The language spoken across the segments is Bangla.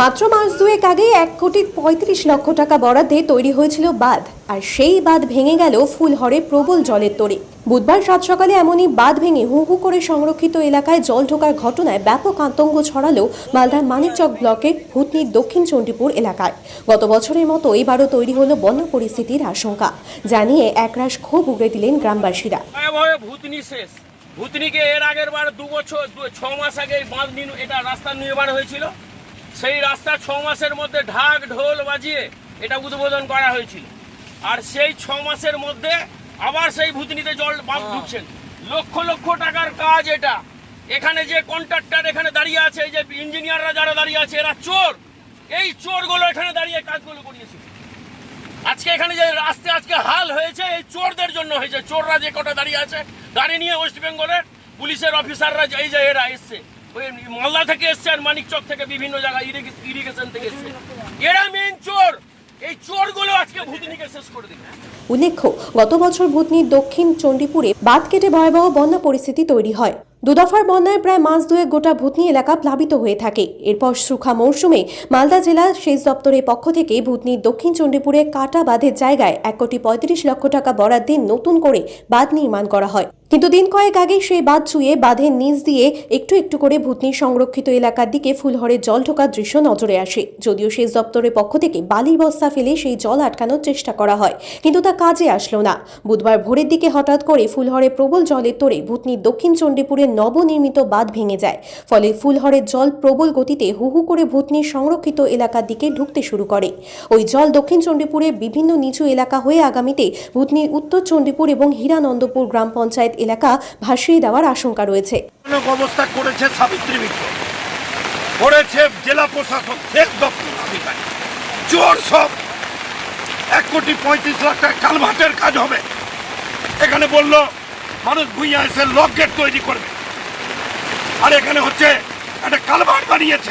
মাত্র মাস দুয়েক আগে এক কোটি পঁয়ত্রিশ লক্ষ টাকা বরাদ্দে তৈরি হয়েছিল বাঁধ। আর সেই বাঁধ ভেঙে গেল ফুলহরে প্রবল জলের তোড়ে বুধবার সাত সকালে এমনই বাঁধ ভেঙে হু হু করে সংরক্ষিত এলাকায় জল ঢোকার ঘটনায় ব্যাপক আতঙ্ক ছড়ালো মালদার মানিকচক ব্লকের ভূতনির দক্ষিণ চণ্ডীপুর এলাকায়। গত বছরের মতো এবারও তৈরি হলো বন্যা পরিস্থিতির আশঙ্কা। জানিয়ে একরাশ ক্ষোভ উগড়ে দিলেন গ্রামবাসীরা। শেষ। ভূতনিকে এর আগের বার দু বছর ছ মাস আগে বাঁধ এটা রাস্তা নির্মাণ হয়েছিল। সেই রাস্তা ছ মাসের মধ্যে ঢাক ঢোল বাজিয়ে এটা উদ্বোধন করা হয়েছিল। আর সেই ছ মাসের মধ্যে আবার সেই ভূতনিতে জল বাঁধ ঢুকছেন। লক্ষ লক্ষ টাকার কাজ এটা। এখানে যে কন্ট্রাক্টর এখানে দাঁড়িয়ে আছে যে ইঞ্জিনিয়াররা যারা দাঁড়িয়ে আছে এরা চোর। এই চোরগুলো এখানে দাঁড়িয়ে কাজগুলো করিয়েছে। আজকে এখানে যে রাস্তা আজকে হাল হয়েছে এই চোরদের জন্য হয়েছে। চোররা যে কটা দাঁড়িয়ে আছে গাড়ি নিয়ে ওয়েস্ট বেঙ্গলের পুলিশের অফিসাররা এই যে এরা এসছে। মালদা থেকে এসছে আর মানিকচক থেকে বিভিন্ন জায়গায় ইরিগেশন থেকে এসছে। এরা মেন চোর। এই চোরগুলো আজকে ভূতনিকে শেষ করে দিবে। উল্লেখ্য, গত বছর ভূতনির দক্ষিণ চণ্ডীপুরে বাঁধ কেটে ভয়াবহ বন্যা পরিস্থিতি তৈরি হয়। দুদফার বন্যায় প্রায় মাস দুয়েক গোটা ভূতনি এলাকা প্লাবিত হয়ে থাকে। এরপর সুখা মৌসুমে মালদা জেলা সেচ দপ্তরের পক্ষ থেকে ভূতনির দক্ষিণ চণ্ডীপুরে কাটা বাঁধের জায়গায় এক কোটি পঁয়ত্রিশ লক্ষ টাকা বরাদ্দে নতুন করে বাঁধ নির্মাণ করা হয়। কিন্তু দিন কয়েক আগে সেই বাঁধ ছুঁয়ে বাঁধের নিচ দিয়ে একটু একটু করে ভূতনির সংরক্ষিত এলাকার দিকে ফুলহরে জল ঢোকার দৃশ্য নজরে আসে। যদিও সেচ দপ্তরের পক্ষ থেকে বালির বস্তা ফেলে সেই জল আটকানোর চেষ্টা করা হয়, কিন্তু তা কাজে আসলো না। বুধবার ভোরের দিকে হঠাৎ করে ফুলহরে প্রবল জলের তোড়ে ভূতনির দক্ষিণ চণ্ডীপুরের নবনির্মিত বাঁধ ভেঙে যায়। ফলে ফুলহরের জল প্রবল গতিতে হু হু করে ভূতনির সংরক্ষিত এলাকার দিকে ঢুকতে শুরু করে। ওই জল দক্ষিণ চণ্ডীপুরের বিভিন্ন নিচু এলাকা হয়ে আগামীতে ভূতনির উত্তর চণ্ডীপুর এবং হীরানন্দপুর গ্রাম পঞ্চায়েত এলাকা ভাসিয়ে দেওয়ার আশঙ্কা রয়েছে। অবস্থা করেছে সাবিত্রী মিত্র। করেছে জেলা প্রশাসক চোর সব। এক কোটি পঁয়ত্রিশ লাখ টাকা কালভার্টের কাজ হবে। এখানে বলল, মানুষ ভুইয়া এসে লক গেট তৈরি করবে। আর এখানে হচ্ছে একটা কালভার্ট বানিয়েছে।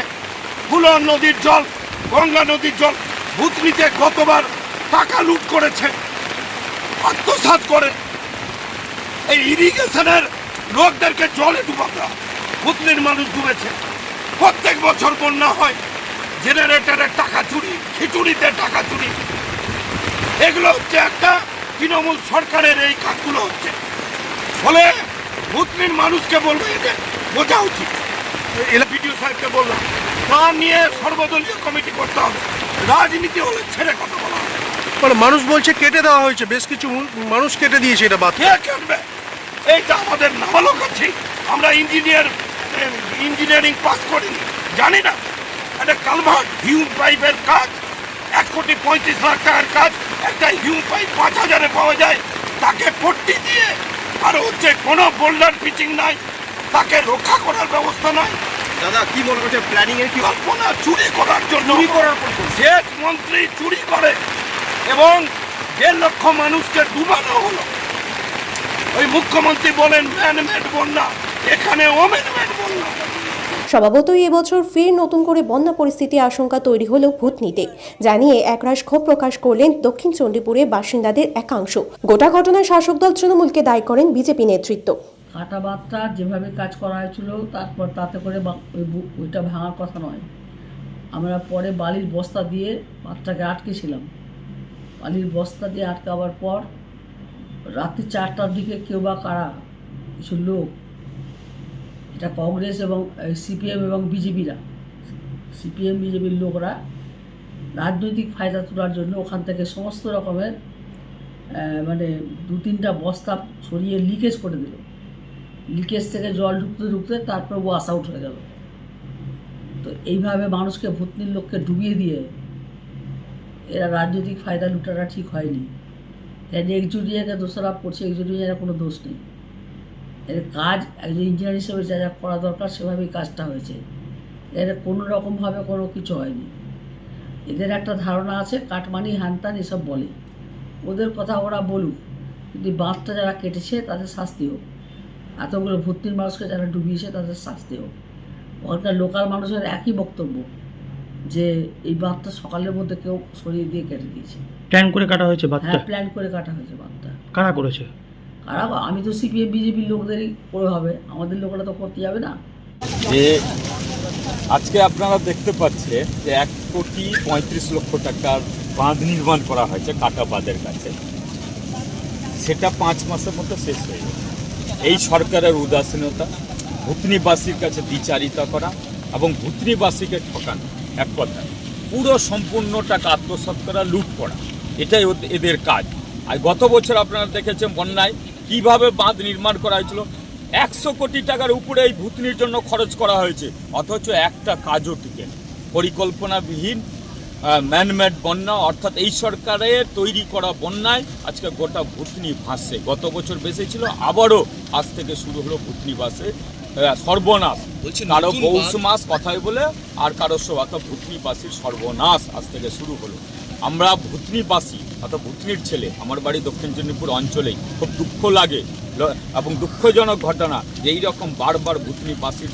বুলন নদীর জল, গঙ্গা নদীর জল, ভূতনিতে গতবার টাকা লুট করেছে। আত্মসাৎ করে। এই ইরিগেশনের লোকদেরকে জলে ডুবাতে হয় ভূতনির মানুষ ডুবেছে। প্রত্যেক বছর বন্যা হয়। জেনারেটরের টাকা চুরি খিচুড়িতে টাকা চুরি। এগুলো হচ্ছে একটা তৃণমূল সরকারের এই কাজগুলো হচ্ছে। ফলে ভূতনির মানুষকে বলব এদের বোঝা উচিত। বিডিও সাহেবকে বললাম তা নিয়ে সর্বদলীয় কমিটি করতে হবে। রাজনীতি হলে ছেড়ে কথা বলা হবে। মানে মানুষ বলছে কেটে দেওয়া হয়েছে বেশ কিছু মানুষ কেটে দিয়েছে এটা বাদ। কে করবে এইটা আমাদের নাবালক আছে। আমরা ইঞ্জিনিয়ার ইঞ্জিনিয়ারিং পাস করিনি। জানি না। একটা কালভার্ট হিউম পাইপের কাজ। এক কোটি পঁয়ত্রিশ লাখ টাকার কাজ। একটা হিউম পাইপ পাঁচ হাজারে পাওয়া যায়। তাকে পট্টি দিয়ে আর হচ্ছে কোনো বোল্ডার পিচিং নাই তাকে রক্ষা করার ব্যবস্থা নাই। দাদা কি মনে করছে প্ল্যানিং এর কি কল্পনা চুরি করার জন্য চুরি করার সেচ মন্ত্রী চুরি করে। এবং দেড় লক্ষ মানুষকে ডুবানো হলো। ওই মুখ্যমন্ত্রী বলেন ম্যানমেড বন্যা। এখানে ওমেনমেড বন্যা। স্বভাবতই এবছর ফের নতুন করে বন্যা পরিস্থিতি আশঙ্কা তৈরি হলো ভূতনিতে জানিয়ে একরাশ ক্ষোভ প্রকাশ করলেন দক্ষিণ চণ্ডীপুরের বাসিন্দাদের একাংশ। গোটা ঘটনায় শাসক দল তৃণমূলকে দায়ী করেন বিজেপি নেতৃত্ব। কাটা বাঁধটা যেভাবে কাজ করা হয়েছিল তারপর তাতে করে বা- ওই ওইটা ভাঙার কথা নয়। আমরা পরে বালির বস্তা দিয়ে বাঁধটাকে আটকেছিলাম। বালির বস্তা দিয়ে আটকাবার পর রাত্রি চারটার দিকে কেউ বা কারা কিছু লোক, এটা কংগ্রেস এবং সিপিএম এবং বিজেপিরা, সিপিএম, বিজেপির লোকরা রাজনৈতিক ফায়দা তোলার জন্য ওখান থেকে সমস্ত রকমের মানে দু তিনটা বস্তা সরিয়ে লিকেজ করে দিল। লিকেজ থেকে জল ঢুকতে ঢুকতে তারপর ওয়াশ আউট হয়ে গেল। তো এইভাবে মানুষকে ভূতনির লোককে ডুবিয়ে দিয়ে এরা রাজনৈতিক ফায়দা লুটাটা ঠিক হয়নি। এর একজুটিয়াকে দোষারোপ করছে একজুটিয়ার কোনো দোষ নেই। এর কাজ একজন ইঞ্জিনিয়ার হিসেবে যা যা করা দরকার সেভাবেই কাজটা হয়েছে। এর কোনো রকমভাবে কোনো কিছু হয়নি। এদের একটা ধারণা আছে, কাটমানি হ্যানত্যান এসব বলে। ওদের কথা ওরা বলুক কিন্তু বাঁধটা যারা কেটেছে তাদের শাস্তি হোক। এতগুলো ভর্তির মানুষকে যারা ডুবিয়েছে তাদের শাস্তি হোক। ওখানকার লোকাল মানুষের একই বক্তব্য। যে এই বাঁধটা সকালের মধ্যে কেউ সরিয়ে দিয়ে কেটে দিয়েছে। প্ল্যান করে কাটা হয়েছে বাচ্চা হ্যাঁ প্ল্যান করে কাটা হয়েছে বাঁধটা কারা করেছে? কারা আমি তো সিপিএম বিজেপির লোকদেরই করে হবে। আমাদের লোকেরা তো করতে যাবে না। যে আজকে আপনারা দেখতে পাচ্ছেন যে এক কোটি পঁয়ত্রিশ লক্ষ টাকার বাঁধ নির্মাণ করা হয়েছে কাটা বাঁধের কাছে। সেটা পাঁচ মাসের মতো শেষ হয়ে যাবে এই সরকারের উদাসীনতা ভূতনিবাসীর কাছে দ্বিচারিতা করা এবং ভূতনিবাসীকে ঠকানো। এক কথা পুরো সম্পূর্ণ টাকা আত্মসাৎ করা লুট করা এটাই এদের কাজ। আর গত বছর আপনারা দেখেছেন বন্যায় কীভাবে বাঁধ নির্মাণ করা হয়েছিল। একশো কোটি টাকার উপরে এই ভূতনির জন্য খরচ করা হয়েছে অথচ একটা কাজও টিকে পরিকল্পনাবিহীন ম্যানমেড বন্যা অর্থাৎ এই সরকারের তৈরি করা বন্যায় আজকে গোটা ভূতনি ভাসছে। গত বছর বেশি ছিল আবারও আজ থেকে শুরু হলো ভূতনি আহ, সর্বনাশ। কারও পৌষ মাস কথাই বলে আর কারও অর্থাৎ ভূতনিবাসীর সর্বনাশ আজ থেকে শুরু হলো। আমরা ভূতনিবাসী অর্থাৎ ভূতনির ছেলে। আমার বাড়ি দক্ষিণ চণ্ডীপুর অঞ্চলেই। খুব দুঃখ লাগে এবং দুঃখজনক ঘটনা যে এইরকম বারবার ভূতনিবাসীর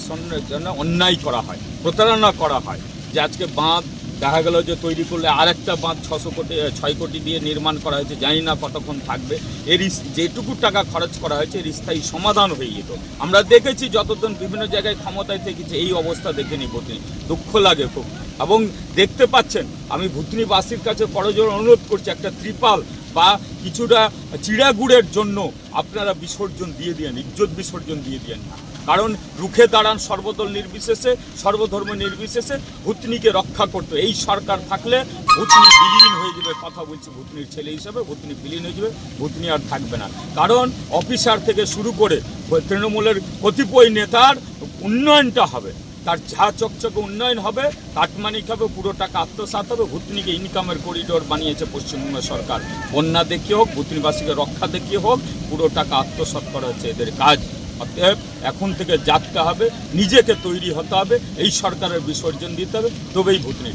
জন্য অন্যায় করা হয় প্রতারণা করা হয় যে আজকে বাঁধ দেখা গেল যে তৈরি করলে আরেকটা বাঁধ ছশো কোটি ছয় কোটি দিয়ে নির্মাণ করা হয়েছে, জানি না কতক্ষণ থাকবে। এর যেটুকু টাকা খরচ করা হয়েছে, এর স্থায়ী সমাধান হয়ে যেত। আমরা দেখেছি যতদিন বিভিন্ন জায়গায় ক্ষমতায় থেকেছে, এই অবস্থা দেখে নি ভূতনি দুঃখ লাগে খুব। এবং দেখতে পাচ্ছেন, আমি ভুতনিবাসীর কাছে করজোর অনুরোধ করছি, একটা ত্রিপাল বা কিছুটা চিড়াগুড়ের জন্য আপনারা বিসর্জন দিয়ে দিয়েন, ইজ্জত বিসর্জন দিয়ে দিয়েন না। কারণ রুখে দাঁড়ান সর্বদল নির্বিশেষে, সর্বধর্ম নির্বিশেষে ভূতনিকে রক্ষা করতে। এই সরকার থাকলে ভূতনি বিলীন হয়ে যাবে, কথা বলছি ভূতনির ছেলে হিসাবে, ভূতনি বিলীন হয়ে যাবে, ভূতনি আর থাকবে না। কারণ অফিসার থেকে শুরু করে তৃণমূলের কতিপয় নেতার উন্নয়নটা হবে। তার ঝা চকচকে উন্নয়ন হবে, কাটমানিক হবে, পুরো টাকা আত্মসাৎ হবে, ভূতনিকে ইনকামের করিডোর বানিয়েছে পশ্চিমবঙ্গ সরকার। বন্যা দেখিয়ে হোক, ভূতনিবাসীকে রক্ষা দেখিয়ে হোক, পুরো টাকা আত্মসাৎ করা হচ্ছে এদের কাজ। অতএব এখন থেকে জাগতে হবে, নিজেকে তৈরি হতে হবে, এই সরকারের বিসর্জন দিতে হবে, তবেই ভূতনি